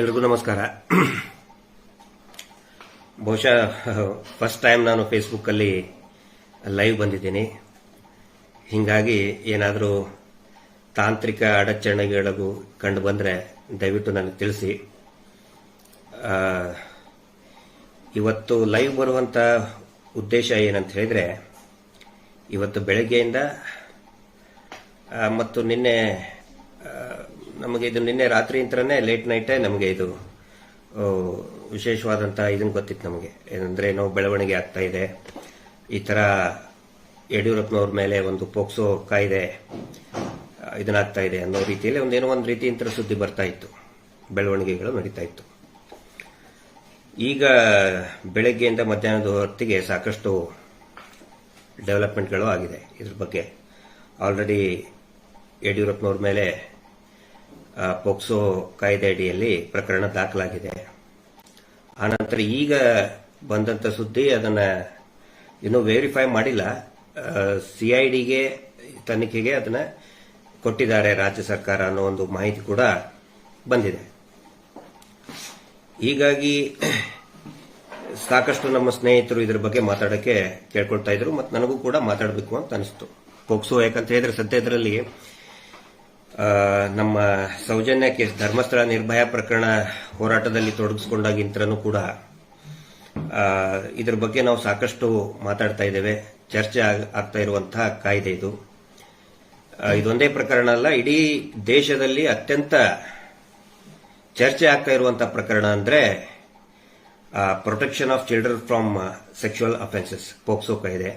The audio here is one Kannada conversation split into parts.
ಎಲ್ರಿಗೂ ನಮಸ್ಕಾರ. ಬಹುಶಃ ಫಸ್ಟ್ ಟೈಮ್ ನಾನು ಫೇಸ್ಬುಕ್ಕಲ್ಲಿ ಲೈವ್ ಬಂದಿದ್ದೀನಿ. ಹೀಗಾಗಿ ಏನಾದರೂ ತಾಂತ್ರಿಕ ಅಡಚಣೆಗಳಿಗೂ ಕಂಡು ಬಂದರೆ ದಯವಿಟ್ಟು ನನಗೆ ತಿಳಿಸಿ. ಇವತ್ತು ಲೈವ್ ಬರುವಂಥ ಉದ್ದೇಶ ಏನಂತ ಹೇಳಿದರೆ, ಇವತ್ತು ಬೆಳಗ್ಗೆಯಿಂದ ಮತ್ತು ನಿನ್ನೆ ನಮಗೆ ಇದು ನಿನ್ನೆ ರಾತ್ರಿ ಇಂತ್ರನೇ ಲೇಟ್ ನೈಟೇ ನಮಗೆ ಇದು ವಿಶೇಷವಾದಂಥ ಇದನ್ನು ಗೊತ್ತಿತ್ತು ನಮಗೆ. ಏನಂದ್ರೆ ಏನೋ ಬೆಳವಣಿಗೆ ಆಗ್ತಾ ಇದೆ. ಈ ಥರ ಯಡಿಯೂರಪ್ಪನವ್ರ ಮೇಲೆ ಒಂದು ಪೋಕ್ಸೋ ಕಾಯ್ದೆ ಇದನ್ನಾಗ್ತಾ ಇದೆ ಅನ್ನೋ ರೀತಿಯಲ್ಲಿ ಒಂದೇನೋ ಒಂದು ರೀತಿ ಇಂಥ ಸುದ್ದಿ ಬರ್ತಾ ಇತ್ತು. ಬೆಳವಣಿಗೆಗಳು ನಡೀತಾ ಇತ್ತು. ಈಗ ಬೆಳಗ್ಗೆಯಿಂದ ಮಧ್ಯಾಹ್ನದ ಹೊತ್ತಿಗೆ ಸಾಕಷ್ಟು ಡೆವಲಪ್ಮೆಂಟ್ಗಳು ಆಗಿದೆ ಇದ್ರ ಬಗ್ಗೆ. ಆಲ್ರೆಡಿ ಯಡಿಯೂರಪ್ಪನವ್ರ ಮೇಲೆ ಪೋಕ್ಸೋ ಕಾಯ್ದೆ ಅಡಿಯಲ್ಲಿ ಪ್ರಕರಣ ದಾಖಲಾಗಿದೆ. ಆನಂತರ ಈಗ ಬಂದಂತ ಸುದ್ದಿ ಅದನ್ನ ಇನ್ನೂ ವೆರಿಫೈ ಮಾಡಿಲ್ಲ. ಸಿಐಡಿಗೆ ತನಿಖೆಗೆ ಅದನ್ನ ಕೊಟ್ಟಿದ್ದಾರೆ ರಾಜ್ಯ ಸರ್ಕಾರ ಅನ್ನೋ ಒಂದು ಮಾಹಿತಿ ಕೂಡ ಬಂದಿದೆ. ಹೀಗಾಗಿ ಸಾಕಷ್ಟು ನಮ್ಮ ಸ್ನೇಹಿತರು ಇದ್ರ ಬಗ್ಗೆ ಮಾತಾಡಕ್ಕೆ ಕೇಳ್ಕೊಳ್ತಾ ಇದ್ರು ಮತ್ತು ನನಗೂ ಕೂಡ ಮಾತಾಡಬೇಕು ಅಂತ ಅನಿಸ್ತು. ಪೋಕ್ಸೋ ಯಾಕಂತ ಹೇಳಿದ್ರೆ ಸದ್ಯದರಲ್ಲಿ ಆ, ನಮ್ಮ ಸೌಜನ್ಯ ಕೇಸ್ ಧರ್ಮಸ್ಥಳ ನಿರ್ಭಯ ಪ್ರಕರಣ ಹೋರಾಟದಲ್ಲಿ ತೊಡಗಿಸ್ಕೊಂಡಾಗಿಂತನೂ ಕೂಡ ಇದ್ರ ಬಗ್ಗೆ ನಾವು ಸಾಕಷ್ಟು ಮಾತಾಡ್ತಾ ಇದ್ದೇವೆ. ಚರ್ಚೆ ಆಗ್ತಾ ಇರುವಂತಹ ಕಾಯ್ದೆ ಇದು. ಇದೊಂದೇ ಪ್ರಕರಣ ಅಲ್ಲ, ಇಡೀ ದೇಶದಲ್ಲಿ ಅತ್ಯಂತ ಚರ್ಚೆ ಆಗ್ತಾ ಇರುವಂತಹ ಪ್ರಕರಣ ಅಂದ್ರೆ protection of children from sexual offences POCSO ಕಾಯ್ದೆ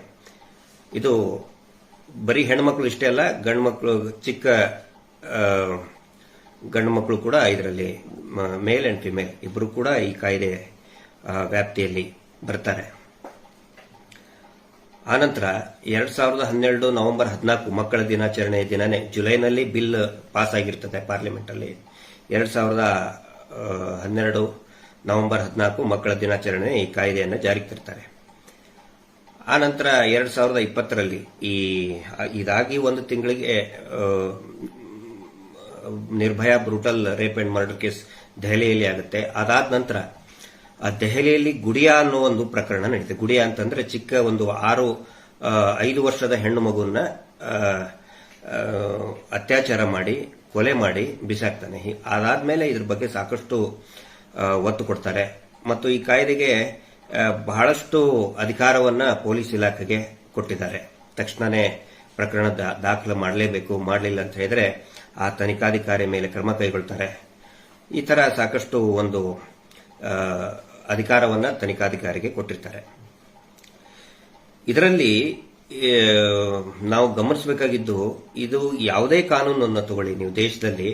ಇದು. ಬರೀ ಹೆಣ್ಮಕ್ಳು ಇಷ್ಟೇ ಅಲ್ಲ, ಗಂಡು ಮಕ್ಕಳು ಚಿಕ್ಕ ಗಂಡು ಮಕ್ಕಳು ಕೂಡ ಇದರಲ್ಲಿ ಮೇಲ್ ಅಂಡ್ ಫಿಮೇಲ್ ಇಬ್ಬರು ಕೂಡ ಈ ಕಾಯ್ದೆ ವ್ಯಾಪ್ತಿಯಲ್ಲಿ ಬರ್ತಾರೆ. ಆನಂತರ ಎರಡ್ ಸಾವಿರದ ಹನ್ನೆರಡು ನವೆಂಬರ್ ಹದಿನಾಲ್ಕು ಮಕ್ಕಳ ದಿನಾಚರಣೆ ದಿನನೇ ಜುಲೈನಲ್ಲಿ ಬಿಲ್ ಪಾಸ್ ಆಗಿರ್ತದೆ ಪಾರ್ಲಿಮೆಂಟ್ ಅಲ್ಲಿ ಎರಡ್ ಸಾವಿರದ ಹನ್ನೆರಡು ನವೆಂಬರ್ ಹದಿನಾಲ್ಕು ಮಕ್ಕಳ ದಿನಾಚರಣೆ ಈ ಕಾಯ್ದೆಯನ್ನು ಜಾರಿಗೆ ತರ್ತಾರೆ. ಆನಂತರ ನಂತರ ಎರಡ್ ಸಾವಿರದ ಇಪ್ಪತ್ತರಲ್ಲಿ ಈ ಇದಾಗಿ ಒಂದು ತಿಂಗಳಿಗೆ Nirbhaya brutal rape and murder case ದೆಹಲಿಯಲ್ಲಿ ಆಗುತ್ತೆ. ಅದಾದ ನಂತರ, ಆ ದೆಹಲಿಯಲ್ಲಿ ಗುಡಿಯಾ ಅನ್ನೋ ಒಂದು ಪ್ರಕರಣ ನಡೀತದೆ ಗುಡಿಯಾ ಅಂತಂದ್ರೆ ಚಿಕ್ಕ ಒಂದು ಆರು ಐದು ವರ್ಷದ ಹೆಣ್ಣು ಮಗುವನ್ನ ಅತ್ಯಾಚಾರ ಮಾಡಿ, ಕೊಲೆ ಮಾಡಿ ಬಿಸಾಕ್ತಾನೆ. ಅದಾದ್ಮೇಲೆ ಇದ್ರ ಬಗ್ಗೆ ಸಾಕಷ್ಟು ಒತ್ತು ಕೊಡ್ತಾರೆ. ಮತ್ತು ಈ ಕಾಯ್ದೆಗೆ ಬಹಳಷ್ಟು ಅಧಿಕಾರವನ್ನ ಪೊಲೀಸ್ ಇಲಾಖೆಗೆ ಕೊಟ್ಟಿದ್ದಾರೆ. ತಕ್ಷಣನೇ ಪ್ರಕರಣ ದಾಖಲು ಮಾಡಲೇಬೇಕು, ಮಾಡಲಿಲ್ಲ ಅಂತ ಹೇಳಿದ್ರೆ ಆ ತನಿಖಾಧಿಕಾರಿ ಮೇಲೆ ಕ್ರಮ ಕೈಗೊಳ್ತಾರೆ. ಈ ತರ ಸಾಕಷ್ಟು ಒಂದು ಅಧಿಕಾರವನ್ನ ತನಿಖಾಧಿಕಾರಿಗೆ ಕೊಟ್ಟಿರ್ತಾರೆ. ಇದರಲ್ಲಿ ನಾವು ಗಮನಿಸಬೇಕಾಗಿದ್ದು, ಇದು ಯಾವುದೇ ಕಾನೂನನ್ನು ತಗೊಳ್ಳಿ. ನೀವು ದೇಶದಲ್ಲಿ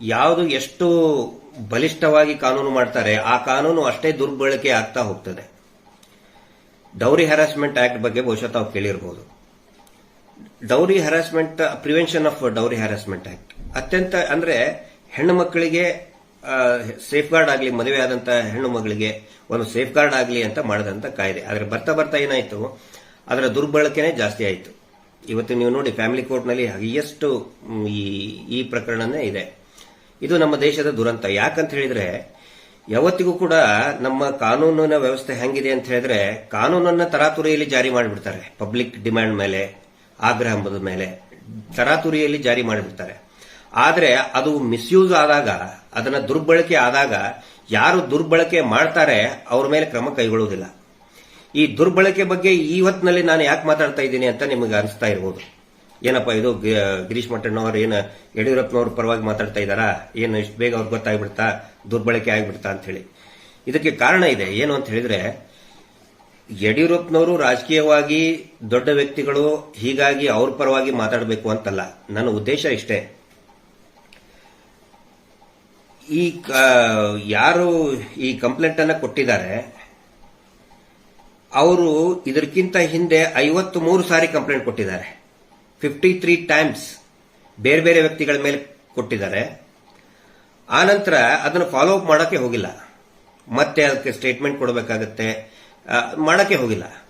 ಯಾವುದು ಎಷ್ಟು ಬಲಿಷ್ಠವಾಗಿ ಕಾನೂನು ಮಾಡ್ತಾರೆ, ಆ ಕಾನೂನು ಅಷ್ಟೇ ದುರ್ಬಳಕೆ ಆಗ್ತಾ ಹೋಗ್ತದೆ. ಡೌರಿ ಹ್ಯಾರಾಸ್ಮೆಂಟ್ ಆಕ್ಟ್ ಬಗ್ಗೆ ಬಹುಶಃ ತಾವು ಕೇಳಿರಬಹುದು dowry harassment prevention of dowry harassment act ಅತ್ಯಂತ ಅಂದ್ರೆ ಹೆಣ್ಣು ಮಕ್ಕಳಿಗೆ ಸೇಫ್ ಗಾರ್ಡ್ ಆಗಲಿ, ಮದುವೆ ಆದಂತ ಹೆಣ್ಣು ಮಗಳಿಗೆ ಒಂದು ಸೇಫ್ ಗಾರ್ಡ್ ಆಗಲಿ ಅಂತ ಮಾಡಿದಂತ ಕಾಯ್ದೆ. ಆದರೆ ಬರ್ತಾ ಬರ್ತಾ ಏನಾಯ್ತು? ಅದರ ದುರ್ಬಳಕೆನೇ ಜಾಸ್ತಿ ಆಯಿತು. ಇವತ್ತು ನೀವು ನೋಡಿ ಫ್ಯಾಮಿಲಿ ಕೋರ್ಟ್ನಲ್ಲಿ ಹೈಯೆಸ್ಟ್ ಈ ಈ ಪ್ರಕರಣನೇ ಇದೆ. ಇದು ನಮ್ಮ ದೇಶದ ದುರಂತ. ಯಾಕಂತ ಹೇಳಿದ್ರೆ, ಯಾವತ್ತಿಗೂ ಕೂಡ ನಮ್ಮ ಕಾನೂನಿನ ವ್ಯವಸ್ಥೆ ಹೆಂಗಿದೆ ಅಂತ ಹೇಳಿದ್ರೆ, ಕಾನೂನನ್ನ ತರಾತುರಿಯಲ್ಲಿ ಜಾರಿ ಮಾಡಿಬಿಡ್ತಾರೆ. ಪಬ್ಲಿಕ್ ಡಿಮ್ಯಾಂಡ್ ಮೇಲೆ ಆಗ್ರಹದ ಮೇಲೆ ತರಾತುರಿಯಲ್ಲಿ ಜಾರಿ ಮಾಡಿಬಿಡ್ತಾರೆ ಆದರೆ ಅದು ಮಿಸ್ಯೂಸ್ ಆದಾಗ, ಅದನ್ನು ದುರ್ಬಳಕೆ ಆದಾಗ ಯಾರು ದುರ್ಬಳಕೆ ಮಾಡ್ತಾರೆ ಅವ್ರ ಮೇಲೆ ಕ್ರಮ ಕೈಗೊಳ್ಳುವುದಿಲ್ಲ. ಈ ದುರ್ಬಳಕೆ ಬಗ್ಗೆ ಈ ಹೊತ್ತಿನಲ್ಲಿ ನಾನು ಯಾಕೆ ಮಾತಾಡ್ತಾ ಇದ್ದೀನಿ ಅಂತ ನಿಮಗೆ ಅನಿಸ್ತಾ ಇರ್ಬೋದು. ಏನಪ್ಪ ಇದು ಗಿರೀಶ್ ಮಠಣ್ಣವ್ರು ಏನು ಯಡಿಯೂರಪ್ಪನವ್ರ ಪರವಾಗಿ ಮಾತಾಡ್ತಾ ಇದ್ದಾರಾ? ಏನು ಇಷ್ಟು ಬೇಗ ಅವ್ರಿಗೆ ಗೊತ್ತಾಗ್ಬಿಡ್ತಾ? ದುರ್ಬಳಕೆ ಆಗಿಬಿಡ್ತಾ ಅಂತ ಹೇಳಿ ಇದಕ್ಕೆ ಕಾರಣ ಇದೆ. ಏನು ಅಂತ ಹೇಳಿದ್ರೆ ಯಡಿಯೂರಪ್ಪನವರು ರಾಜಕೀಯವಾಗಿ ದೊಡ್ಡ ವ್ಯಕ್ತಿಗಳು, ಹೀಗಾಗಿ ಅವ್ರ ಪರವಾಗಿ ಮಾತಾಡಬೇಕು ಅಂತಲ್ಲ. ನನ್ನ ಉದ್ದೇಶ ಇಷ್ಟೇ. ಈ ಯಾರು ಈ ಕಂಪ್ಲೇಂಟ್ ಅನ್ನ ಕೊಟ್ಟಿದ್ದಾರೆ, ಅವರು ಇದಕ್ಕಿಂತ ಹಿಂದೆ ಐವತ್ತು ಮೂರು ಸಾರಿ ಕಂಪ್ಲೇಂಟ್ ಕೊಟ್ಟಿದ್ದಾರೆ. ಫಿಫ್ಟಿ ತ್ರೀ ಟೈಮ್ಸ್ ಬೇರೆ ಬೇರೆ ವ್ಯಕ್ತಿಗಳ ಮೇಲೆ ಕೊಟ್ಟಿದ್ದಾರೆ. ಆನಂತರ ಅದನ್ನು ಫಾಲೋ ಅಪ್ ಮಾಡೋಕ್ಕೆ ಹೋಗಿಲ್ಲ. ಮತ್ತೆ ಅದಕ್ಕೆ ಸ್ಟೇಟ್ಮೆಂಟ್ ಕೊಡಬೇಕಾಗತ್ತೆ. ಮಾಡಕ್ಕೆ ಹೋಗಿಲ್ಲ.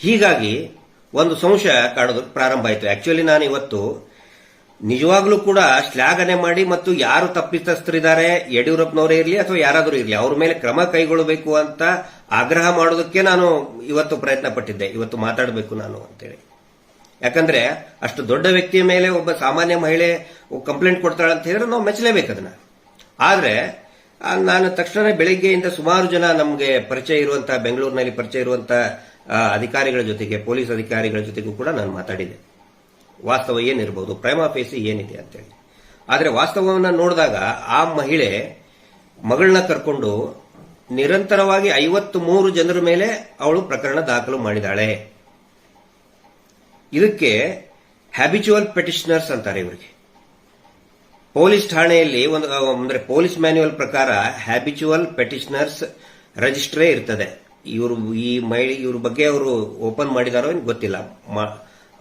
ಹೀಗಾಗಿ ಒಂದು ಸಂಶಯ ಕಾಡೋದಕ್ಕೆ ಪ್ರಾರಂಭ ಆಯಿತು. ಆಕ್ಚುಲಿ ನಾನು ಇವತ್ತು ನಿಜವಾಗ್ಲೂ ಕೂಡ ಶ್ಲಾಘನೆ ಮಾಡಿ ಮತ್ತು ಯಾರು ತಪ್ಪಿತಸ್ಥರಿದ್ದಾರೆ, ಯಡಿಯೂರಪ್ಪನವರೇ ಇರಲಿ ಅಥವಾ ಯಾರಾದರೂ ಇರಲಿ, ಅವ್ರ ಮೇಲೆ ಕ್ರಮ ಕೈಗೊಳ್ಳಬೇಕು ಅಂತ ಆಗ್ರಹ ಮಾಡೋದಕ್ಕೆ ನಾನು ಇವತ್ತು ಪ್ರಯತ್ನ ಪಟ್ಟಿದ್ದೆ ಇವತ್ತು ಮಾತಾಡಬೇಕು ನಾನು ಅಂತೇಳಿ. ಯಾಕಂದ್ರೆ ಅಷ್ಟು ದೊಡ್ಡ ವ್ಯಕ್ತಿಯ ಮೇಲೆ ಒಬ್ಬ ಸಾಮಾನ್ಯ ಮಹಿಳೆ ಕಂಪ್ಲೇಂಟ್ ಕೊಡ್ತಾಳೆ ಅಂತ ಹೇಳಿದ್ರೆ ನಾವು ಮೆಚ್ಚಲೇಬೇಕು ಅದನ್ನ. ಆದ್ರೆ ನಾನು ತಕ್ಷಣ ಬೆಳಿಗ್ಗೆಯಿಂದ ಸುಮಾರು ಜನ ನಮಗೆ ಪರಿಚಯ ಇರುವಂತಹ ಬೆಂಗಳೂರಿನಲ್ಲಿ ಪರಿಚಯ ಇರುವಂತಹ ಅಧಿಕಾರಿಗಳ ಜೊತೆಗೆ, ಪೊಲೀಸ್ ಅಧಿಕಾರಿಗಳ ಜೊತೆಗೂ ಕೂಡ ನಾನು ಮಾತಾಡಿದೆ. ವಾಸ್ತವ ಏನಿರಬಹುದು ಪ್ರೈಮಾ ಫೇಸಿ ಏನಿದೆ ಅಂತೇಳಿ. ಆದರೆ ವಾಸ್ತವವನ್ನು ನೋಡಿದಾಗ ಆ ಮಹಿಳೆ ಮಗಳನ್ನ ಕರ್ಕೊಂಡು ನಿರಂತರವಾಗಿ ಐವತ್ತು ಮೂರು ಜನರ ಮೇಲೆ ಅವಳು ಪ್ರಕರಣ ದಾಖಲು ಮಾಡಿದಾಳೆ. ಇದಕ್ಕೆ ಹ್ಯಾಬಿಚುವಲ್ ಪೆಟಿಷನರ್ಸ್ ಅಂತಾರೆ ಇವರಿಗೆ. ಪೊಲೀಸ್ ಠಾಣೆಯಲ್ಲಿ ಒಂದು ಅಂದ್ರೆ ಪೊಲೀಸ್ ಮ್ಯಾನ್ಯುವಲ್ ಪ್ರಕಾರ ಹ್ಯಾಬಿಚುವಲ್ ಪೆಟಿಷನರ್ಸ್ ರಿಜಿಸ್ಟ್ರೇ ಇರ್ತದೆ. ಇವರು, ಈ ಮಹಿಳೆ, ಇವ್ರ ಬಗ್ಗೆ ಅವರು ಓಪನ್ ಮಾಡಿದಾರೋ ಏನು ಗೊತ್ತಿಲ್ಲ.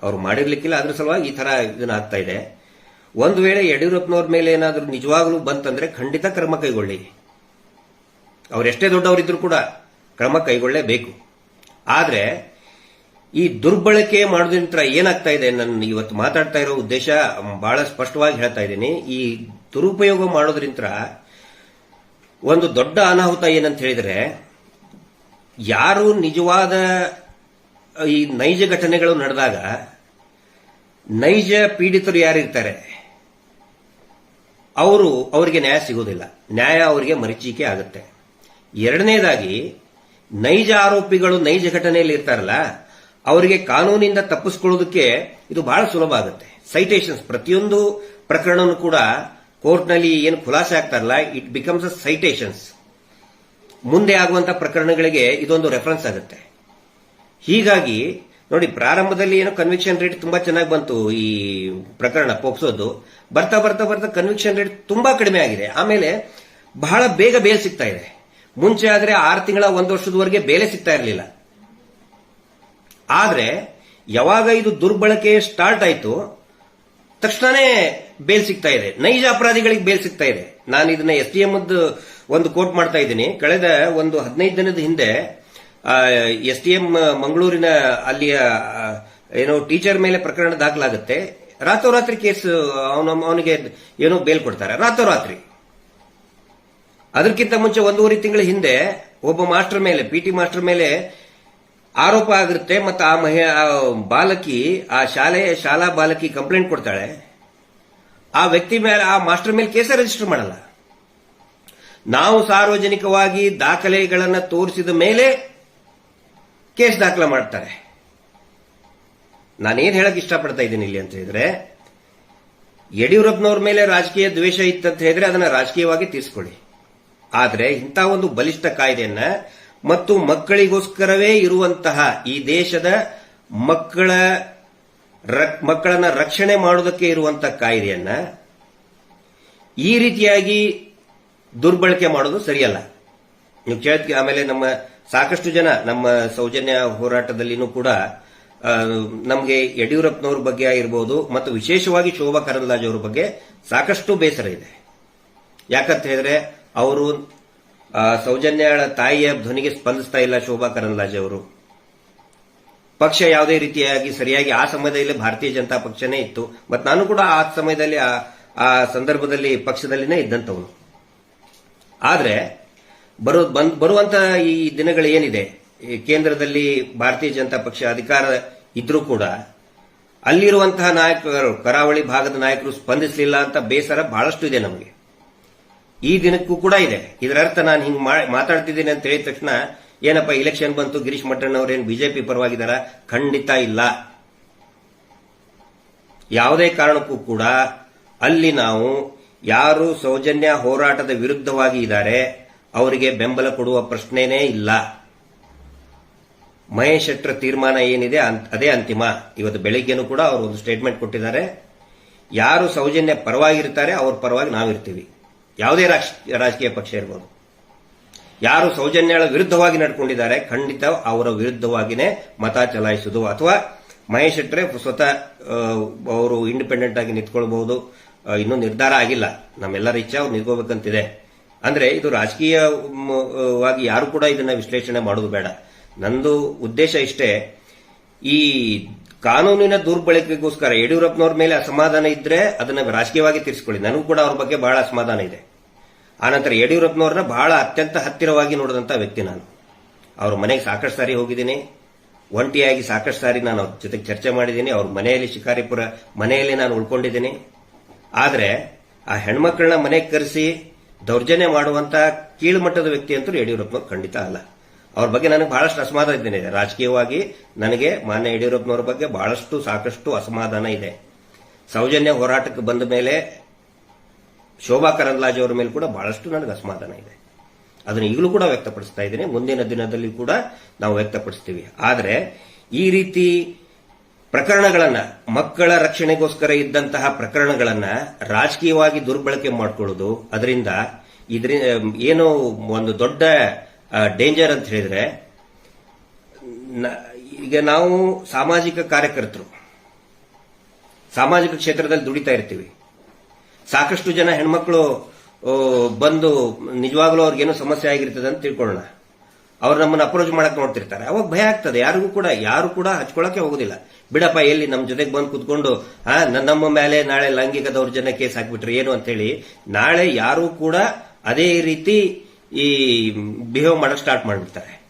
ಅವ್ರು ಮಾಡಿರ್ಲಿಕ್ಕಿಲ್ಲ. ಅದ್ರ ಸಲುವಾಗಿ ಈ ತರ ಇದನ್ನ ಆಗ್ತಾ ಇದೆ. ಒಂದು ವೇಳೆ ಯಡಿಯೂರಪ್ಪನವ್ರ ಮೇಲೆ ಏನಾದರೂ ನಿಜವಾಗ್ಲೂ ಬಂತಂದ್ರೆ ಖಂಡಿತ ಕ್ರಮ ಕೈಗೊಳ್ಳಿ. ಅವರೆಷ್ಟೇ ದೊಡ್ಡವರಿದ್ರು ಕೂಡ ಕ್ರಮ ಕೈಗೊಳ್ಳಲೇಬೇಕು ಆದ್ರೆ ಈ ದುರ್ಬಳಕೆ ಮಾಡೋದ್ರಿಂದ ಏನಾಗ್ತಾ ಇದೆ ನನ್ನ ಇವತ್ತು ಮಾತಾಡ್ತಾ ಇರೋ ಉದ್ದೇಶ ಬಹಳ ಸ್ಪಷ್ಟವಾಗಿ ಹೇಳ್ತಾ ಇದ್ದೀನಿ. ಈ ದುರುಪಯೋಗ ಮಾಡೋದ್ರಿಂದ ಒಂದು ದೊಡ್ಡ ಅನಾಹುತ ಏನಂತ ಹೇಳಿದ್ರೆ, ಯಾರು ನಿಜವಾದ ಈ ನೈಜ ಘಟನೆಗಳು ನಡೆದಾಗ ನೈಜ ಪೀಡಿತರು ಯಾರಿರ್ತಾರೆ, ಅವರು ಅವರಿಗೆ ನ್ಯಾಯ ಸಿಗೋದಿಲ್ಲ ನ್ಯಾಯ ಅವರಿಗೆ ಮರೀಚಿಕೆ ಆಗುತ್ತೆ. ಎರಡನೇದಾಗಿ, ನೈಜ ಆರೋಪಿಗಳು ನೈಜ ಘಟನೆಯಲ್ಲಿ ಇರ್ತಾರಲ್ಲ ಅವರಿಗೆ ಕಾನೂನಿಂದ ತಪ್ಪಿಸ್ಕೊಳ್ಳೋದಕ್ಕೆ ಇದು ಬಹಳ ಸುಲಭ ಆಗುತ್ತೆ. ಸೈಟೇಷನ್ಸ್ ಪ್ರತಿಯೊಂದು ಪ್ರಕರಣನೂ ಕೂಡ ಕೋರ್ಟ್ನಲ್ಲಿ ಏನು ಖುಲಾಸೆ ಆಗ್ತಾರಲ್ಲ ಇಟ್ ಬಿಕಮ್ಸ್ ಅ ಸೈಟೇಷನ್ಸ್ ಮುಂದೆ ಆಗುವಂತಹ ಪ್ರಕರಣಗಳಿಗೆ ಇದೊಂದು ರೆಫರೆನ್ಸ್ ಆಗುತ್ತೆ. ಹೀಗಾಗಿ, ನೋಡಿ, ಪ್ರಾರಂಭದಲ್ಲಿ ಏನೋ ಕನ್ವಿಕ್ಷನ್ ರೇಟ್ ತುಂಬಾ ಚೆನ್ನಾಗಿ ಬಂತು ಈ ಪ್ರಕರಣ ಪೋಕ್ಸೋದು ಬರ್ತಾ ಬರ್ತಾ ಬರ್ತಾ ಕನ್ವಿಕ್ಷನ್ ರೇಟ್ ತುಂಬಾ ಕಡಿಮೆ ಆಗಿದೆ. ಆಮೇಲೆ ಬಹಳ ಬೇಗ ಬೇಲ್ ಸಿಗ್ತಾ ಇದೆ. ಮುಂಚೆ ಆದರೆ ಆರು ತಿಂಗಳ, ಒಂದು ವರ್ಷದವರೆಗೆ ಬೇಲೆ ಸಿಗ್ತಾ ಇರಲಿಲ್ಲ. ಆದ್ರೆ ಯಾವಾಗ ಇದು ದುರ್ಬಳಕೆ ಸ್ಟಾರ್ಟ್ ಆಯ್ತು, ತಕ್ಷಣನೇ ಬೇಲ್ ಸಿಗ್ತಾ ಇದೆ. ನೈಜ ಅಪರಾಧಿಗಳಿಗೆ ಬೇಲ್ ಸಿಗ್ತಾ ಇದೆ. ನಾನು ಇದನ್ನ ಎಸ್ ಡಿ ಎಂ ಒಂದು ಕೋಟ್ ಮಾಡ್ತಾ ಇದ್ದೀನಿ. ಕಳೆದ ಒಂದು ಹದಿನೈದು ದಿನದ ಹಿಂದೆ ಎಸ್ ಡಿ ಎಂ ಮಂಗಳೂರಿನ ಅಲ್ಲಿಯ ಏನೋ ಟೀಚರ್ ಮೇಲೆ ಪ್ರಕರಣ ದಾಖಲಾಗುತ್ತೆ. ರಾತ್ರೋರಾತ್ರಿ ಕೇಸ್, ಅವನ, ಅವನಿಗೆ ಏನೋ ಬೇಲ್ ಕೊಡ್ತಾರೆ. ರಾತ್ರೋರಾತ್ರಿ ಅದಕ್ಕಿಂತ ಮುಂಚೆ ಒಂದೂವರೆ ತಿಂಗಳ ಹಿಂದೆ ಒಬ್ಬ ಮಾಸ್ಟರ್ ಮೇಲೆ ಪಿ ಟಿ ಮಾಸ್ಟರ್ ಮೇಲೆ ಆರೋಪ ಆಗಿರುತ್ತೆ ಮತ್ತು ಆ ಮಹಿ ಬಾಲಕಿ, ಆ ಶಾಲೆ ಶಾಲಾ ಬಾಲಕಿ ಕಂಪ್ಲೇಂಟ್ ಕೊಡ್ತಾಳೆ. ಆ ವ್ಯಕ್ತಿ ಮೇಲೆ, ಆ ಮಾಸ್ಟರ್ ಮೇಲೆ ಕೇಸ ರಿಜಿಸ್ಟರ್ ಮಾಡಲ್ಲ. ನಾವು ಸಾರ್ವಜನಿಕವಾಗಿ ದಾಖಲೆಗಳನ್ನು ತೋರಿಸಿದ ಮೇಲೆ ಕೇಸ್ ದಾಖಲೆ ಮಾಡ್ತಾರೆ. ನಾನೇನು ಹೇಳಕ್ ಇಷ್ಟಪಡ್ತಾ ಇದ್ದೀನಿ ಇಲ್ಲಿ ಅಂತ ಹೇಳಿದ್ರೆ, ಯಡಿಯೂರಪ್ಪನವ್ರ ಮೇಲೆ ರಾಜಕೀಯ ದ್ವೇಷ ಇತ್ತಂತ ಹೇಳಿದ್ರೆ ಅದನ್ನ ರಾಜಕೀಯವಾಗಿ ತೀರಿಸ್ಕೊಳ್ಳಿ. ಆದರೆ ಇಂಥ ಒಂದು ಬಲಿಷ್ಠ ಕಾಯ್ದೆಯನ್ನ ಮತ್ತು ಮಕ್ಕಳಿಗೋಸ್ಕರವೇ ಇರುವಂತಹ ಈ ದೇಶದ ಮಕ್ಕಳ ಮಕ್ಕಳನ್ನ ರಕ್ಷಣೆ ಮಾಡೋದಕ್ಕೆ ಇರುವಂತಹ ಕಾಯ್ದೆಯನ್ನ ಈ ರೀತಿಯಾಗಿ ದುರ್ಬಳಕೆ ಮಾಡೋದು ಸರಿಯಲ್ಲ. ನೀವು ಕೇಳ್ತೀವಿ ಆಮೇಲೆ ನಮ್ಮ ಸಾಕಷ್ಟು ಜನ ನಮ್ಮ ಸೌಜನ್ಯ ಹೋರಾಟದಲ್ಲಿನೂ ಕೂಡ ನಮಗೆ ಯಡಿಯೂರಪ್ಪನವ್ರ ಬಗ್ಗೆ ಆಗಿರ್ಬೋದು ಮತ್ತು ವಿಶೇಷವಾಗಿ ಶೋಭಾ ಕರಂದ್ಲಾಜೆ ಅವರ ಬಗ್ಗೆ ಸಾಕಷ್ಟು ಬೇಸರ ಇದೆ. ಯಾಕಂತ ಹೇಳಿದ್ರೆ, ಅವರು ಸೌಜನ್ಯಳ ತಾಯಿಯ ಧ್ವನಿಗೆ ಸ್ಪಂದಿಸ್ತಾ ಇಲ್ಲ ಶೋಭಾ ಕರಂದ್ಲಾಜೆ ಅವರು. ಪಕ್ಷ ಯಾವುದೇ ರೀತಿಯಾಗಿ ಸರಿಯಾಗಿ ಆ ಸಮಯದಲ್ಲಿ ಭಾರತೀಯ ಜನತಾ ಪಕ್ಷನೇ ಇತ್ತು. ಮತ್ತು ನಾನು ಕೂಡ ಆ ಸಮಯದಲ್ಲಿ ಆ- ಸಂದರ್ಭದಲ್ಲಿ ಪಕ್ಷದಲ್ಲಿನೇ ಇದ್ದಂಥವನು. ಆದರೆ ಬರೋ, ಬಂದ್, ಬರುವಂತ ಈ ದಿನಗಳು ಏನಿದೆ? ಕೇಂದ್ರದಲ್ಲಿ ಭಾರತೀಯ ಜನತಾ ಪಕ್ಷ ಅಧಿಕಾರ ಇದ್ರೂ ಕೂಡ ಅಲ್ಲಿರುವಂತಹ ನಾಯಕರು, ಕರಾವಳಿ ಭಾಗದ ನಾಯಕರು ಸ್ಪಂದಿಸಲಿಲ್ಲ ಅಂತ ಬೇಸರ ಬಹಳಷ್ಟು ಇದೆ ನಮಗೆ. ಈ ದಿನಕ್ಕೂ ಕೂಡ ಇದೆ. ಇದರ ಅರ್ಥ ನಾನು ಹಿಂಗ್ ಮಾತಾಡ್ತಿದ್ದೀನಿ ಅಂತ ಹೇಳಿದ ತಕ್ಷಣ, ಏನಪ್ಪ ಇಲೆಕ್ಷನ್ ಬಂತು, ಗಿರೀಶ್ ಮಟ್ಟಣ್ಣ ಅವರೇನು ಬಿಜೆಪಿ ಪರವಾಗಿದ್ದಾರ ಖಂಡಿತ ಇಲ್ಲ. ಯಾವುದೇ ಕಾರಣಕ್ಕೂ ಕೂಡ ಅಲ್ಲಿ ನಾವು ಯಾರು ಸೌಜನ್ಯ ಹೋರಾಟದ ವಿರುದ್ಧವಾಗಿ ಇದ್ದಾರೆ, ಅವರಿಗೆ ಬೆಂಬಲ ಕೊಡುವ ಪ್ರಶ್ನೆನೇ ಇಲ್ಲ. ಮಹೇಶ್ ಶೆಟ್ಟರ್ ತೀರ್ಮಾನ ಏನಿದೆ ಅದೇ ಅಂತಿಮ. ಇವತ್ತು ಬೆಳಿಗ್ಗೆನೂ ಕೂಡ ಅವರು ಒಂದು ಸ್ಟೇಟ್ಮೆಂಟ್ ಕೊಟ್ಟಿದ್ದಾರೆ. ಯಾರು ಸೌಜನ್ಯ ಪರವಾಗಿರ್ತಾರೆ, ಅವ್ರ ಪರವಾಗಿ ನಾವಿರ್ತೀವಿ. ಯಾವುದೇ ರಾಜಕೀಯ ಪಕ್ಷ ಇರ್ಬೋದು. ಯಾರು ಸೌಜನ್ಯಗಳ ವಿರುದ್ಧವಾಗಿ ನಡ್ಕೊಂಡಿದ್ದಾರೆ, ಖಂಡಿತ ಅವರ ವಿರುದ್ಧವಾಗಿನೇ ಮತ ಚಲಾಯಿಸುವುದು. ಅಥವಾ ಮಹೇಶ್ ಶೆಟ್ಟರೆ ಸ್ವತಃ ಅವರು ಇಂಡಿಪೆಂಡೆಂಟ್ ಆಗಿ ನಿಂತ್ಕೊಳ್ಬಹುದು. ಇನ್ನೂ ನಿರ್ಧಾರ ಆಗಿಲ್ಲ. ನಮ್ಮೆಲ್ಲರ ಇಚ್ಛೆ ಅವ್ರು ನಿಂತ್ಕೋಬೇಕಂತಿದೆ ಅಂದ್ರೆ ಇದು ರಾಜಕೀಯವಾಗಿ ಯಾರು ಕೂಡ ಇದನ್ನ ವಿಶ್ಲೇಷಣೆ ಮಾಡೋದು ಬೇಡ. ನಂದು ಉದ್ದೇಶ ಇಷ್ಟೇ, ಈ ಕಾನೂನಿನ ದುರ್ಬಳಕೆಗೋಸ್ಕರ ಯಡಿಯೂರಪ್ಪನವ್ರ ಮೇಲೆ ಅಸಮಾಧಾನ ಇದ್ರೆ ಅದನ್ನ ರಾಜಕೀಯವಾಗಿ ತಿರ್ಸ್ಕೊಳ್ಳಿ. ನನಗೂ ಕೂಡ ಅವ್ರ ಬಗ್ಗೆ ಬಹಳ ಅಸಮಾಧಾನ ಇದೆ. ಆನಂತರ ಯಡಿಯೂರಪ್ಪನವ್ರನ್ನ ಬಹಳ ಅತ್ಯಂತ ಹತ್ತಿರವಾಗಿ ನೋಡಿದಂಥ ವ್ಯಕ್ತಿ ನಾನು. ಅವ್ರ ಮನೆಗೆ ಸಾಕಷ್ಟು ಸಾರಿ ಹೋಗಿದ್ದೀನಿ. ಒಂಟಿಯಾಗಿ ಸಾಕಷ್ಟು ಸಾರಿ ನಾನು ಅವ್ರ ಜೊತೆಗೆ ಚರ್ಚೆ ಮಾಡಿದ್ದೀನಿ. ಅವ್ರ ಮನೆಯಲ್ಲಿ ಶಿಕಾರಿಪುರ ಮನೆಯಲ್ಲಿ ನಾನು ಉಳ್ಕೊಂಡಿದ್ದೀನಿ. ಆದರೆ ಆ ಹೆಣ್ಮಕ್ಳನ್ನ ಮನೆಗೆ ಕರೆಸಿ ದೌರ್ಜನ್ಯ ಮಾಡುವಂತ ಕೀಳುಮಟ್ಟದ ವ್ಯಕ್ತಿ ಅಂತೂ ಯಡಿಯೂರಪ್ಪನವ್ರು ಖಂಡಿತ ಅಲ್ಲ. ಅವ್ರ ಬಗ್ಗೆ ನನಗೆ ಬಹಳಷ್ಟು ಅಸಮಾಧಾನ ಇದ್ದೇನೆ. ರಾಜಕೀಯವಾಗಿ ನನಗೆ ಮಾನ್ಯ ಯಡಿಯೂರಪ್ಪನವ್ರ ಬಗ್ಗೆ ಬಹಳಷ್ಟು ಸಾಕಷ್ಟು ಅಸಮಾಧಾನ ಇದೆ. ಸೌಜನ್ಯ ಹೋರಾಟಕ್ಕೆ ಬಂದ ಮೇಲೆ ಶೋಭಾ ಕರಂದ್ಲಾಜೆ ಅವರ ಮೇಲೆ ಕೂಡ ಬಹಳಷ್ಟು ನನಗೆ ಅಸಮಾಧಾನ ಇದೆ. ಅದನ್ನು ಈಗಲೂ ಕೂಡ ವ್ಯಕ್ತಪಡಿಸ್ತಾ ಇದ್ದೀನಿ. ಮುಂದಿನ ದಿನದಲ್ಲಿ ಕೂಡ ನಾವು ವ್ಯಕ್ತಪಡಿಸ್ತೀವಿ. ಆದರೆ ಈ ರೀತಿ ಪ್ರಕರಣಗಳನ್ನ, ಮಕ್ಕಳ ರಕ್ಷಣೆಗೋಸ್ಕರ ಇದ್ದಂತಹ ಪ್ರಕರಣಗಳನ್ನ ರಾಜಕೀಯವಾಗಿ ದುರ್ಬಳಕೆ ಮಾಡಿಕೊಳ್ಳೋದು, ಅದರಿಂದ ಇದರಿಂದ ಏನು ಒಂದು ದೊಡ್ಡ ಡೇಂಜರ್ ಅಂತ ಹೇಳಿದ್ರೆ ಈಗ ನಾವು ಸಾಮಾಜಿಕ ಕಾರ್ಯಕರ್ತರು, ಸಾಮಾಜಿಕ ಕ್ಷೇತ್ರದಲ್ಲಿ ದುಡಿತಾ ಇರ್ತೀವಿ. ಸಾಕಷ್ಟು ಜನ ಹೆಣ್ಮಕ್ಳು ಬಂದು ನಿಜವಾಗ್ಲೂ ಅವ್ರಿಗೇನೋ ಸಮಸ್ಯೆ ಆಗಿರ್ತದೆ ಅಂತ ತಿಳ್ಕೊಳ್ಳೋಣ. ಅವ್ರು ನಮ್ಮನ್ನ ಅಪ್ರೋಚ್ ಮಾಡಕ್ ನೋಡ್ತಿರ್ತಾರೆ. ಅವಾಗ ಭಯ ಆಗ್ತದೆ. ಯಾರಿಗೂ ಕೂಡ, ಯಾರು ಕೂಡ ಹಚ್ಕೊಳಕ್ಕೆ ಹೋಗೋದಿಲ್ಲ. ಬಿಡಪ್ಪ, ಎಲ್ಲಿ ನಮ್ಮ ಜೊತೆಗೆ ಬಂದು ಕುತ್ಕೊಂಡು ನಮ್ಮ ಮೇಲೆ ನಾಳೆ ಲೈಂಗಿಕ ದೌರ್ಜನ್ಯ ಕೇಸ್ ಹಾಕ್ಬಿಟ್ರೆ ಏನು ಅಂತ ಹೇಳಿ ನಾಳೆ ಯಾರು ಕೂಡ ಅದೇ ರೀತಿ ಈ ಬಿಹೇವ್ ಮಾಡಕ್ ಸ್ಟಾರ್ಟ್ ಮಾಡಿಬಿಡ್ತಾರೆ.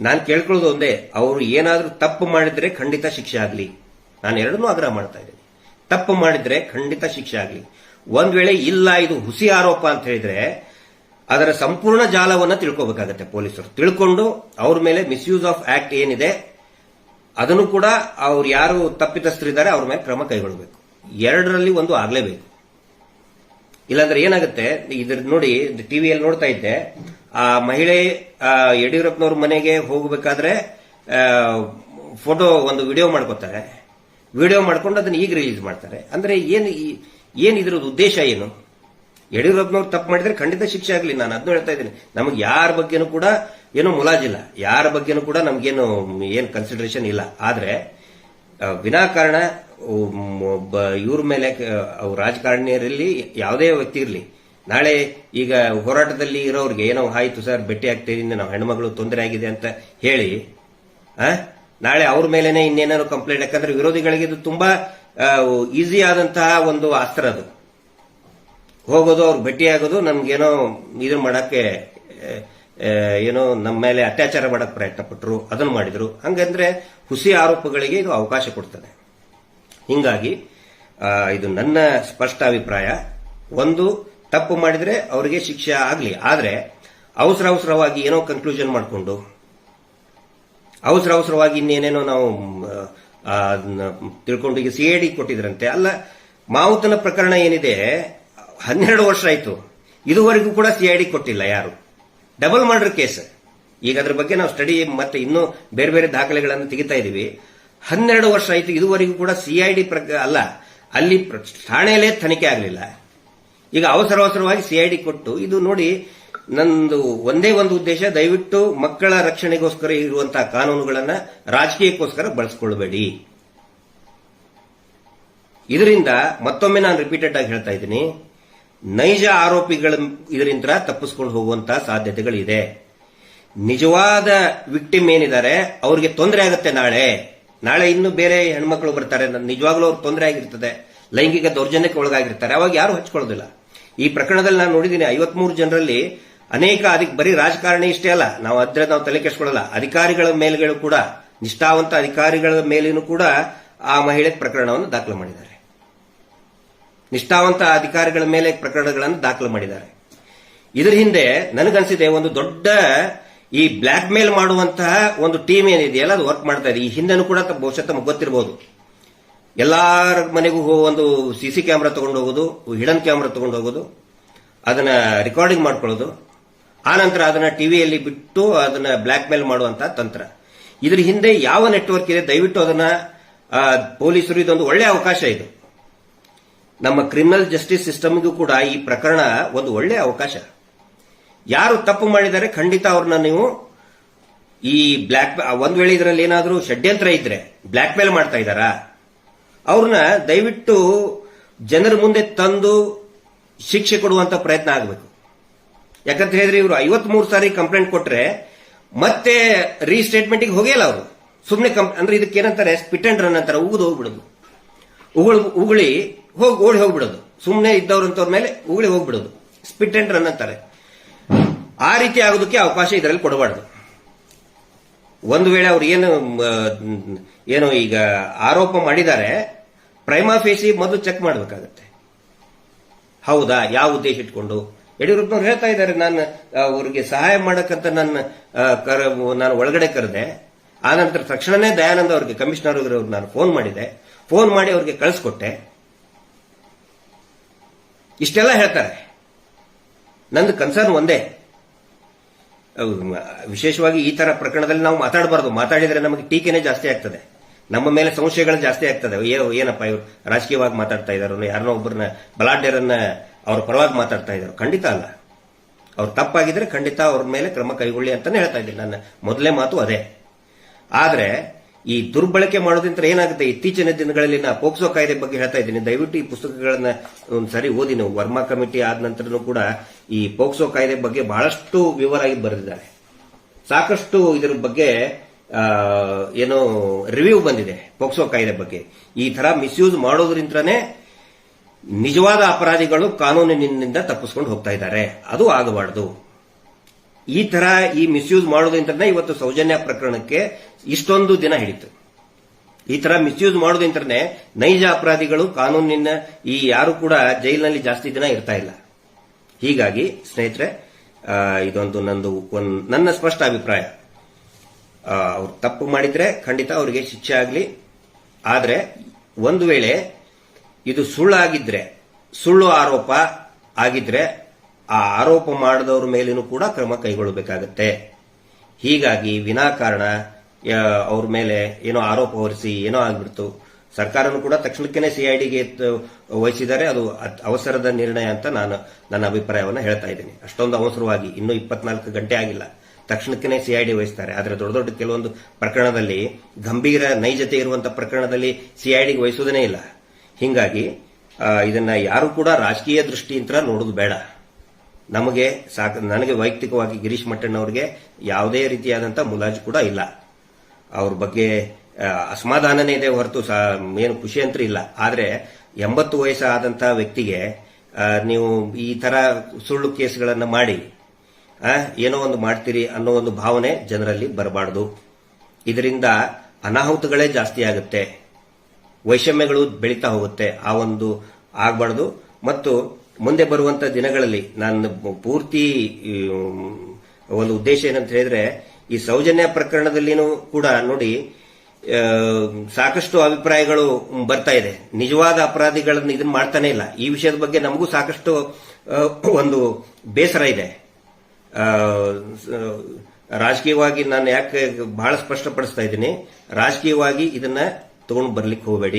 ನಾನು ಕೇಳ್ಕೊಳ್ಳೋದು ಒಂದೇ, ಅವರು ಏನಾದರೂ ತಪ್ಪು ಮಾಡಿದ್ರೆ ಖಂಡಿತ ಶಿಕ್ಷೆ ಆಗಲಿ. ನಾನು ಎರಡನ್ನೂ ಆಗ್ರಹ ಮಾಡ್ತಾ ಇದ್ದೀನಿ. ತಪ್ಪು ಮಾಡಿದ್ರೆ ಖಂಡಿತ ಶಿಕ್ಷೆ ಆಗಲಿ. ಒಂದ್ ವೇಳೆ ಇಲ್ಲ, ಇದು ಹುಸಿ ಆರೋಪ ಅಂತ ಹೇಳಿದ್ರೆ, ಅದರ ಸಂಪೂರ್ಣ ಜಾಲವನ್ನು ತಿಳ್ಕೋಬೇಕಾಗತ್ತೆ ಪೊಲೀಸರು. ತಿಳ್ಕೊಂಡು ಅವ್ರ ಮೇಲೆ ಮಿಸ್ಯೂಸ್ ಆಫ್ ಆಕ್ಟ್ ಏನಿದೆ, ಅದನ್ನು ಕೂಡ ಅವ್ರು ಯಾರು ತಪ್ಪಿತಸ್ಥರಿದ್ದಾರೆ, ಅವ್ರ ಮೇಲೆ ಕ್ರಮ ಕೈಗೊಳ್ಳಬೇಕು ಎರಡರಲ್ಲಿ ಒಂದು ಆಗ್ಲೇಬೇಕು. ಇಲ್ಲಾಂದ್ರೆ ಏನಾಗುತ್ತೆ, ಇದ್ರ ನೋಡಿ ಟಿವಿಯಲ್ಲಿ ನೋಡ್ತಾ ಇದ್ದೆ, ಆ ಮಹಿಳೆ ಯಡಿಯೂರಪ್ಪನವ್ರ ಮನೆಗೆ ಹೋಗಬೇಕಾದ್ರೆ ಫೋಟೋ ಒಂದು ವಿಡಿಯೋ ಮಾಡ್ಕೋತಾರೆ. ವಿಡಿಯೋ ಮಾಡ್ಕೊಂಡು ಅದನ್ನ ಈಗ ರಿಲೀಸ್ ಮಾಡ್ತಾರೆ. ಅಂದ್ರೆ ಏನು ಏನು ಇದ್ರದ್ದು ಉದ್ದೇಶ ಏನು? ಯಡಿಯೂರಪ್ಪನವ್ರು ತಪ್ಪು ಮಾಡಿದ್ರೆ ಖಂಡಿತ ಶಿಕ್ಷೆ ಆಗಲಿ, ನಾನು ಅದನ್ನು ಹೇಳ್ತಾ ಇದ್ದೀನಿ. ನಮಗೆ ಯಾರ ಬಗ್ಗೆನೂ ಕೂಡ ಏನೋ ಮುಲಾಜಿಲ್ಲ. ಯಾರ ಬಗ್ಗೆನೂ ಕೂಡ ನಮಗೇನು, ಏನು ಕನ್ಸಿಡರೇಷನ್ ಇಲ್ಲ. ಆದ್ರೆ ವಿನಾಕಾರಣ ಒಬ್ಬ ಇವ್ರ ಮೇಲೆ, ಅವ್ರ ರಾಜಕಾರಣಿಯರಲ್ಲಿ ಯಾವುದೇ ವ್ಯಕ್ತಿ ಇರಲಿ. ನಾಳೆ ಈಗ ಹೋರಾಟದಲ್ಲಿ ಇರೋರಿಗೆ ಏನೋ ಆಯ್ತು ಸರ್, ಭೇಟಿ ಆಗ್ತೀವಿ ನಾವು ಹೆಣ್ಮಗಳು ತೊಂದರೆ ಆಗಿದೆ ಅಂತ ಹೇಳಿ ನಾಳೆ ಅವ್ರ ಮೇಲೆನೆ ಇನ್ನೇನಾದ್ರು ಕಂಪ್ಲೇಂಟ್ ಯಾಕಂದ್ರೆ ವಿರೋಧಿಗಳಿಗೆ ಇದು ತುಂಬಾ ಈಸಿ ಆದಂತಹ ಒಂದು ಅಸ್ತ್ರ ಅದು. ಹೋಗೋದು, ಅವ್ರು ಭೇಟಿಯಾಗೋದು ನಮ್ಗೇನೋ ಇದು ಮಾಡಕ್ಕೆ ಏನೋ ನಮ್ಮ ಮೇಲೆ ಅತ್ಯಾಚಾರ ಮಾಡಕ್ಕೆ ಪ್ರಯತ್ನ ಪಟ್ಟರು ಅದನ್ನು ಮಾಡಿದ್ರು. ಹಂಗಂದ್ರೆ ಹುಸಿ ಆರೋಪಗಳಿಗೆ ಇದು ಅವಕಾಶ ಕೊಡ್ತದೆ. ಹಿಂಗಾಗಿ ಇದು ನನ್ನ ಸ್ಪಷ್ಟ ಅಭಿಪ್ರಾಯ. ಒಂದು, ತಪ್ಪು ಮಾಡಿದ್ರೆ ಅವರಿಗೆ ಶಿಕ್ಷೆ ಆಗಲಿ. ಆದರೆ, ಅವಸರ ಅವಸರವಾಗಿ ಏನೋ ಕನ್ಕ್ಲೂಷನ್ ಮಾಡಿಕೊಂಡು, ಅವಸರ ಅವಸರವಾಗಿ ಇನ್ನೇನೇನೋ ನಾವು ತಿಳ್ಕೊಂಡು ಈಗ ಸಿ ಐ ಡಿ ಕೊಟ್ಟಿದ್ರಂತೆ. ಅಲ್ಲ, ಮಾವುತನ ಪ್ರಕರಣ ಏನಿದೆ, ಹನ್ನೆರಡು ವರ್ಷ ಆಯ್ತು. ಇದುವರೆಗೂ ಕೂಡ ಸಿ ಐ ಡಿ ಕೊಟ್ಟಿಲ್ಲ ಯಾರು. ಡಬಲ್ ಮರ್ಡರ್ ಕೇಸ್ ಈಗ ಅದ್ರ ಬಗ್ಗೆ ನಾವು ಸ್ಟಡಿ ಮತ್ತೆ ಇನ್ನೂ ಬೇರೆ ಬೇರೆ ದಾಖಲೆಗಳನ್ನು ತೆಗಿತಾ ಇದೀವಿ. ಹನ್ನೆರಡು ವರ್ಷ ಆಯಿತು ಇದುವರೆಗೂ ಕೂಡ ಸಿ ಐ ಡಿ ಅಲ್ಲ, ಅಲ್ಲಿ ಠಾಣೆಯಲ್ಲೇ ತನಿಖೆ ಆಗಲಿಲ್ಲ. ಈಗ ಅವಸರ ಅವಸರವಾಗಿ ಸಿಐಡಿ ಕೊಟ್ಟು, ಇದು ನೋಡಿ, ನಂದು ಒಂದೇ ಒಂದು ಉದ್ದೇಶ, ದಯವಿಟ್ಟು ಮಕ್ಕಳ ರಕ್ಷಣೆಗೋಸ್ಕರ ಇರುವಂತಹ ಕಾನೂನುಗಳನ್ನು ರಾಜಕೀಯಕ್ಕೋಸ್ಕರ ಬಳಸ್ಕೊಳ್ಬೇಡಿ. ಇದರಿಂದ ಮತ್ತೊಮ್ಮೆ ನಾನು ರಿಪೀಟೆಡ್ ಆಗಿ ಹೇಳ್ತಾ ಇದ್ದೀನಿ, ನೈಜ ಆರೋಪಿಗಳ ಇದರಿಂದ ತಪ್ಪಿಸ್ಕೊಂಡು ಹೋಗುವಂತಹ ಸಾಧ್ಯತೆಗಳಿದೆ. ನಿಜವಾದ ವಿಕ್ಟಿಮ್ ಏನಿದ್ದಾರೆ, ಅವರಿಗೆ ತೊಂದರೆ ಆಗುತ್ತೆ ನಾಳೆ. ನಾಳೆ ಇನ್ನು ಬೇರೆ ಹೆಣ್ಮಕ್ಳು ಬರ್ತಾರೆ. ನ- ನಿಜವಾಗ್ಲೂ ಅವ್ರು ತೊಂದರೆ ಆಗಿರ್ತದೆ. ಲೈಂಗಿಕ ದೌರ್ಜನ್ಯಕ್ಕೆ ಒಳಗಾಗಿರ್ತಾರೆ. ಅವಾಗ ಯಾರು ಹಚ್ಕೊಳ್ಳೋದಿಲ್ಲ. ಈ ಪ್ರಕರಣದಲ್ಲಿ ನಾನು ನೋಡಿದ್ದೀನಿ ಐವತ್ಮೂರು ಜನರಲ್ಲಿ ಅನೇಕ ಅದಕ್ಕೆ ಬರೀ ರಾಜಕಾರಣಿ ಇಷ್ಟೇ ಅಲ್ಲ, ನಾವು ಅದ್ರ ನಾವು ತಲೆ ಕೆಡಿಸ್ಕೊಳ್ಳಲ್ಲ ಅಧಿಕಾರಿಗಳ ಮೇಲ್ಗಳು ಕೂಡ, ನಿಷ್ಠಾವಂತ ಅಧಿಕಾರಿಗಳ ಮೇಲೇನು ಕೂಡ ಆ ಮಹಿಳೆ ಪ್ರಕರಣವನ್ನು ದಾಖಲು ಮಾಡಿದ್ದಾರೆ. ನಿಷ್ಠಾವಂತ ಅಧಿಕಾರಿಗಳ ಮೇಲೆ ಪ್ರಕರಣಗಳನ್ನು ದಾಖಲು ಮಾಡಿದ್ದಾರೆ. ಇದರ ಹಿಂದೆ ನನಗನ್ಸಿದೆ, ಒಂದು ದೊಡ್ಡ ಈ ಬ್ಲಾಕ್ ಮೇಲ್ ಮಾಡುವಂತಹ ಒಂದು ಟೀಮ್ ಏನಿದೆಯಲ್ಲ, ಅದು ವರ್ಕ್ ಮಾಡ್ತಾ ಇದೆ. ಈ ಹಿಂದೆನೂ ಕೂಡ ಬಹುಶಃ ತಮಗೆ ಗೊತ್ತಿರಬಹುದು ಎಲ್ಲಾರ ಮನೆಗೂ ಒಂದು ಸಿ ಸಿ ಕ್ಯಾಮ್ರಾ ತಗೊಂಡು ಹೋಗೋದು ಹಿಡನ್ ಕ್ಯಾಮ್ರಾ ತಗೊಂಡು ಹೋಗೋದು, ಅದನ್ನ ರೆಕಾರ್ಡಿಂಗ್ ಮಾಡ್ಕೊಳ್ಳೋದು ಆನಂತರ ಅದನ್ನ ಟಿವಿಯಲ್ಲಿ ಬಿಟ್ಟು ಅದನ್ನ ಬ್ಲಾಕ್ ಮೇಲ್ ಮಾಡುವಂತಹ ತಂತ್ರ. ಇದ್ರ ಹಿಂದೆ ಯಾವ ನೆಟ್ವರ್ಕ್ ಇದೆ, ದಯವಿಟ್ಟು ಅದನ್ನ ಪೊಲೀಸರು ಇದೊಂದು ಒಳ್ಳೆ ಅವಕಾಶ ಇದು. ನಮ್ಮ ಕ್ರಿಮಿನಲ್ ಜಸ್ಟಿಸ್ ಸಿಸ್ಟಮ್ಗೂ ಕೂಡ ಈ ಪ್ರಕರಣ ಒಂದು ಒಳ್ಳೆ ಅವಕಾಶ. ಯಾರು ತಪ್ಪು ಮಾಡಿದರೆ ಖಂಡಿತ ಅವ್ರನ್ನ ನೀವು ಈ ಬ್ಲಾಕ್ ಒಂದ್ ವೇಳೆ ಇದರಲ್ಲಿ ಏನಾದರೂ ಷಡ್ಯಂತ್ರ ಇದ್ರೆ ಬ್ಲಾಕ್ ಮೇಲ್ ಮಾಡ್ತಾ ಇದ್ದಾರಾ? ಅವ್ರನ್ನ ದಯವಿಟ್ಟು ಜನರ ಮುಂದೆ ತಂದು ಶಿಕ್ಷೆ ಕೊಡುವಂತ ಪ್ರಯತ್ನ ಆಗಬೇಕು. ಯಾಕಂತ ಹೇಳಿದ್ರೆ ಇವರು ಐವತ್ಮೂರು ಸಾರಿ ಕಂಪ್ಲೇಂಟ್ ಕೊಟ್ರೆ ಮತ್ತೆ ರೀಸ್ಟೇಟ್ಮೆಂಟ್ಗೆ ಹೋಗಿಲ್ಲ ಅವರು. ಸುಮ್ಮನೆ ಅಂದ್ರೆ ಇದಕ್ಕೆ ಏನಂತಾರೆ ಸ್ಪಿಟ್ ಅಂಡ್ ರನ್ ಅಂತಾರೆ, ಉಗುದು ಹೋಗ್ಬಿಡೋದು. ಉಗುಳು, ಉಗುಳಿ ಹೋಗಿ ಓಡಿ ಹೋಗ್ಬಿಡೋದು. ಸುಮ್ಮನೆ ಇದ್ದವ್ರಂತವ್ರ ಮೇಲೆ ಉಗುಳಿ ಹೋಗ್ಬಿಡೋದು. ಸ್ಪಿಟ್ ಅಂಡ್ ರನ್ ಅಂತಾರೆ. ಆ ರೀತಿ ಆಗೋದಕ್ಕೆ ಅವಕಾಶ ಇದರಲ್ಲಿ ಕೊಡಬಾರ್ದು. ಒಂದು ವೇಳೆ ಅವ್ರು ಏನು ಏನು ಈಗ ಆರೋಪ ಮಾಡಿದ್ದಾರೆ, ಪ್ರೈಮಾ ಮೊದಲು ಚೆಕ್ ಮಾಡಬೇಕಾಗತ್ತೆ. ಹೌದಾ? ಯಾವ ಉದ್ದೇಶ ಇಟ್ಕೊಂಡು? ಯಡಿಯೂರಪ್ಪನವ್ರು ಹೇಳ್ತಾ ಇದ್ದಾರೆ, ನಾನು ಅವರಿಗೆ ಸಹಾಯ ಮಾಡಕ್ಕಂತ ನನ್ನ ಕರ, ನಾನು ಒಳಗಡೆ ಕರೆದೆ. ಆ ನಂತರ ತಕ್ಷಣನೇ ದಯಾನಂದ ಅವರಿಗೆ, ಕಮಿಷನರ್ ನಾನು ಫೋನ್ ಮಾಡಿದೆ. ಫೋನ್ ಮಾಡಿ ಅವ್ರಿಗೆ ಕಳಿಸ್ಕೊಟ್ಟೆ. ಇಷ್ಟೆಲ್ಲ ಹೇಳ್ತಾರೆ. ನಂದು ಕನ್ಸರ್ನ್ ಒಂದೇ. ವಿಶೇಷವಾಗಿ ಈ ತರ ಪ್ರಕರಣದಲ್ಲಿ ನಾವು ಮಾತಾಡಬಾರ್ದು. ಮಾತಾಡಿದ್ರೆ ನಮಗೆ ಟೀಕೆನೇ ಜಾಸ್ತಿ ಆಗ್ತದೆ. ನಮ್ಮ ಮೇಲೆ ಸಂಶಯಗಳು ಜಾಸ್ತಿ ಆಗ್ತದೆ. ಏನಪ್ಪ ಇವರು ರಾಜಕೀಯವಾಗಿ ಮಾತಾಡ್ತಾ ಇದ್ದಾರೆ ಯಾರನ್ನೋ ಒಬ್ಬರನ್ನ ಬಲಾಢ್ಯರನ್ನ ಅವ್ರ ಪರವಾಗಿ ಮಾತಾಡ್ತಾ ಇದ್ದಾರೆ ಖಂಡಿತ ಅಲ್ಲ. ಅವ್ರು ತಪ್ಪಾಗಿದ್ರೆ ಖಂಡಿತ ಅವ್ರ ಮೇಲೆ ಕ್ರಮ ಕೈಗೊಳ್ಳಿ ಅಂತಾನೆ ಹೇಳ್ತಾ ಇದ್ದೀನಿ. ನನ್ನ ಮೊದಲೇ ಮಾತು ಅದೇ. ಆದ್ರೆ ಈ ದುರ್ಬಳಕೆ ಮಾಡೋದ್ರಿಂದ ಏನಾಗುತ್ತೆ? ಇತ್ತೀಚಿನ ದಿನಗಳಲ್ಲಿ ನಾ ಪೋಕ್ಸೋ ಕಾಯ್ದೆ ಬಗ್ಗೆ ಹೇಳ್ತಾ ಇದ್ದೀನಿ. ದಯವಿಟ್ಟು ಈ ಪುಸ್ತಕಗಳನ್ನ ಒಂದ್ಸರಿ ಓದಿ. ನೀವು ವರ್ಮಾ ಕಮಿಟಿ ಆದ ನಂತರನೂ ಕೂಡ ಈ ಪೋಕ್ಸೋ ಕಾಯ್ದೆ ಬಗ್ಗೆ ಬಹಳಷ್ಟು ವಿವರವಾಗಿ ಬರೆದಿದ್ದಾರೆ. ಸಾಕಷ್ಟು ಇದರ ಬಗ್ಗೆ ಏನು ಏನೋ ರಿವ್ಯೂ ಬಂದಿದೆ ಪೋಕ್ಸೋ ಕಾಯ್ದೆ ಬಗ್ಗೆ. ಈ ತರ ಮಿಸ್ಯೂಸ್ ಮಾಡೋದ್ರಿಂದನೇ ನಿಜವಾದ ಅಪರಾಧಿಗಳು ಕಾನೂನಿನಿಂದ ತಪ್ಪಿಸ್ಕೊಂಡು ಹೋಗ್ತಾ ಇದ್ದಾರೆ. ಅದು ಆಗಬಾರದು. ಈ ತರ ಈ ಮಿಸ್ಯೂಸ್ ಮಾಡೋದ್ರಿಂದನೇ ಇವತ್ತು ಸೌಜನ್ಯ ಪ್ರಕರಣಕ್ಕೆ ಇಷ್ಟೊಂದು ದಿನ ಹಿಡಿತು. ಈ ತರ ಮಿಸ್ಯೂಸ್ ಮಾಡೋದಿಂತರನೇ ನೈಜ ಅಪರಾಧಿಗಳು ಕಾನೂನಿನ ಈ ಯಾರು ಕೂಡ ಜೈಲಿನಲ್ಲಿ ಜಾಸ್ತಿ ದಿನ ಇರ್ತಾ ಇಲ್ಲ. ಹೀಗಾಗಿ, ಸ್ನೇಹಿತರೆ ಇದೊಂದು ನಂದು ನನ್ನ ಸ್ಪಷ್ಟ ಅಭಿಪ್ರಾಯ. ಅವ್ರು ತಪ್ಪು ಮಾಡಿದ್ರೆ ಖಂಡಿತ ಅವರಿಗೆ ಶಿಕ್ಷೆ ಆಗಲಿ. ಆದರೆ, ಒಂದು ವೇಳೆ ಇದು ಸುಳ್ಳಾಗಿದ್ರೆ, ಸುಳ್ಳು ಆರೋಪ ಆಗಿದ್ರೆ, ಆ ಆರೋಪ ಮಾಡಿದವರ ಮೇಲೂ ಕೂಡ ಕ್ರಮ ಕೈಗೊಳ್ಳಬೇಕಾಗತ್ತೆ ಹೀಗಾಗಿ ವಿನಾಕಾರಣ ಅವ್ರ ಮೇಲೆ ಏನೋ ಆರೋಪ ಹೊರಿಸಿ ಏನೋ ಆಗ್ಬಿಡ್ತು. ಸರ್ಕಾರನು ಕೂಡ ತಕ್ಷಣಕ್ಕೆ ಸಿಐಡಿಗೆ ವಹಿಸಿದರೆ ಅದು ಅವಸರದ ನಿರ್ಣಯ ಅಂತ ನಾನು, ನನ್ನ ಅಭಿಪ್ರಾಯವನ್ನು ಹೇಳ್ತಾ ಇದ್ದೀನಿ. ಅಷ್ಟೊಂದು ಅವಸರವಾಗಿ, ಇನ್ನೂ ಇಪ್ಪತ್ನಾಲ್ಕು ಗಂಟೆ ಆಗಿಲ್ಲ. ತಕ್ಷಣಕ್ಕೆ ಸಿಐಡಿ ವಹಿಸ್ತಾರೆ. ಆದರೆ ದೊಡ್ಡ ದೊಡ್ಡ ಕೆಲವೊಂದು ಪ್ರಕರಣದಲ್ಲಿ, ಗಂಭೀರ ನೈಜತೆ ಇರುವಂತಹ ಪ್ರಕರಣದಲ್ಲಿ ಸಿಐಡಿಗೆ ವಹಿಸುವುದೇ ಇಲ್ಲ. ಹೀಗಾಗಿ ಇದನ್ನ ಯಾರು ಕೂಡ ರಾಜಕೀಯ ದೃಷ್ಟಿಯಿಂದ ನೋಡೋದು ಬೇಡ. ನಮಗೆ ಸಾಕ, ನನಗೆ ವೈಯಕ್ತಿಕವಾಗಿ ಗಿರೀಶ್ ಮಟ್ಟಣ್ಣವರಿಗೆ ಯಾವುದೇ ರೀತಿಯಾದಂತಹ ಮುಲಾಜು ಕೂಡ ಇಲ್ಲ. ಅವ್ರ ಬಗ್ಗೆ ಅಸಮಾಧಾನನೇ ಇದೆ ಹೊರತು ಏನು ಖುಷಿ ಅಂತೂ ಇಲ್ಲ. ಆದ್ರೆ ಎಂಬತ್ತು ವಯಸ್ಸಾದಂಥ ವ್ಯಕ್ತಿಗೆ ನೀವು ಈ ತರ ಸುಳ್ಳು ಕೇಸ್ಗಳನ್ನ ಮಾಡಿ ಏನೋ ಒಂದು ಮಾಡ್ತೀರಿ ಅನ್ನೋ ಒಂದು ಭಾವನೆ ಜನರಲ್ಲಿ ಬರಬಾರದು. ಇದರಿಂದ ಅನಾಹುತಗಳೇ ಜಾಸ್ತಿ ಆಗುತ್ತೆ. ವೈಷಮ್ಯಗಳು ಬೆಳೀತಾ ಹೋಗುತ್ತೆ. ಆ ಒಂದು ಆಗಬಾರ್ದು. ಮತ್ತು ಮುಂದೆ ಬರುವಂತ ದಿನಗಳಲ್ಲಿ ನನ್ನ ಪೂರ್ತಿ ಒಂದು ಉದ್ದೇಶ ಏನಂತ ಹೇಳಿದ್ರೆ ಈ ಸೌಜನ್ಯ ಪ್ರಕರಣದಲ್ಲಿನೂ ಕೂಡ ನೋಡಿ ಸಾಕಷ್ಟು ಅಭಿಪ್ರಾಯಗಳು ಬರ್ತಾ ಇದೆ. ನಿಜವಾದ ಅಪರಾಧಿಗಳನ್ನು ಇದನ್ನ ಮಾಡ್ತಾನೆ ಇಲ್ಲ. ಈ ವಿಷಯದ ಬಗ್ಗೆ ನಮಗೂ ಸಾಕಷ್ಟು ಒಂದು ಬೇಸರ ಇದೆ. ರಾಜಕೀಯವಾಗಿ ನಾನು ಯಾಕೆ ಬಹಳ ಸ್ಪಷ್ಟಪಡಿಸ್ತಾ ಇದ್ದೀನಿ, ರಾಜಕೀಯವಾಗಿ ಇದನ್ನ ತಗೊಂಡು ಬರ್ಲಿಕ್ಕೆ ಹೋಗಬೇಡಿ.